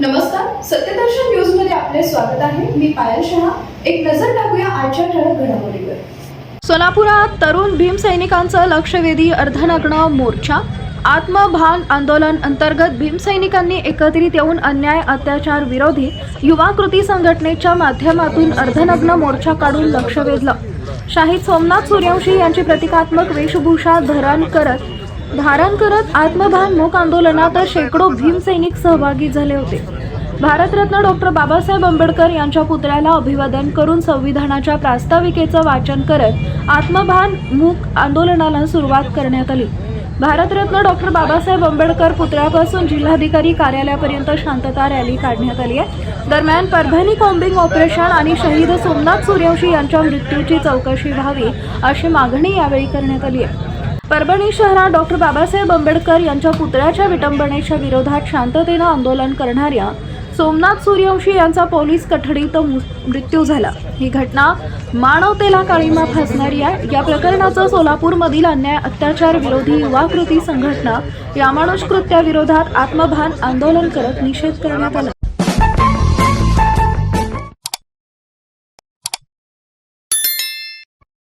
नमस्कार सत्यदर्शन न्यूजमध्ये आपले स्वागत आहे. मी पायल शहा. एक नजर टाकूया आजच्या ठळक घडामोडीवर. सोलापुरात तरुण भीमसैनिकांचं लक्षवेधी अर्धनग्न मोर्चा. आत्मभान आंदोलन अंतर्गत भीमसैनिकांनी एकत्रित येऊन अन्याय अत्याचार विरोधी युवा कृती संघटनेच्या माध्यमातून अर्धनग्न मोर्चा काढून लक्ष वेधलं. शाहीद सोमनाथ सूर्यवंशी यांची प्रतिकात्मक वेशभूषा धरण करत धारण करत आत्मभान मूक आंदोलनात शेकडो भीमसैनिक सहभागी झाले होते. भारतरत्न डॉक्टर बाबासाहेब आंबेडकर यांच्या पुतळ्याला अभिवादन करून संविधानाच्या प्रास्ताविकेचं वाचन करत आत्मभान मूक आंदोलनाला सुरुवात करण्यात आली. भारतरत्न डॉक्टर बाबासाहेब आंबेडकर पुतळ्यापासून जिल्हाधिकारी कार्यालयापर्यंत शांतता रॅली काढण्यात आली आहे. दरम्यान परभणी कॉम्बिंग ऑपरेशन आणि शहीद सोमनाथ सूर्यवंशी यांच्या मृत्यूची चौकशी व्हावी अशी मागणी यावेळी करण्यात आली आहे. परभणी शहरात डॉक्टर बाबासाहेब आंबेडकर यांच्या पुतळ्याच्या विटंबनेच्या विरोधात शांततेनं आंदोलन करणाऱ्या सोमनाथ सूर्यवंशी यांचा पोलीस कठडीत मृत्यू झाला. ही घटना मानवतेला काळीमा फासणारी आहे. या प्रकरणाचं सोलापूरमधील अन्याय अत्याचार विरोधी युवा कृती संघटना या कृत्याविरोधात आत्मभान आंदोलन करत निषेध करण्यात आला.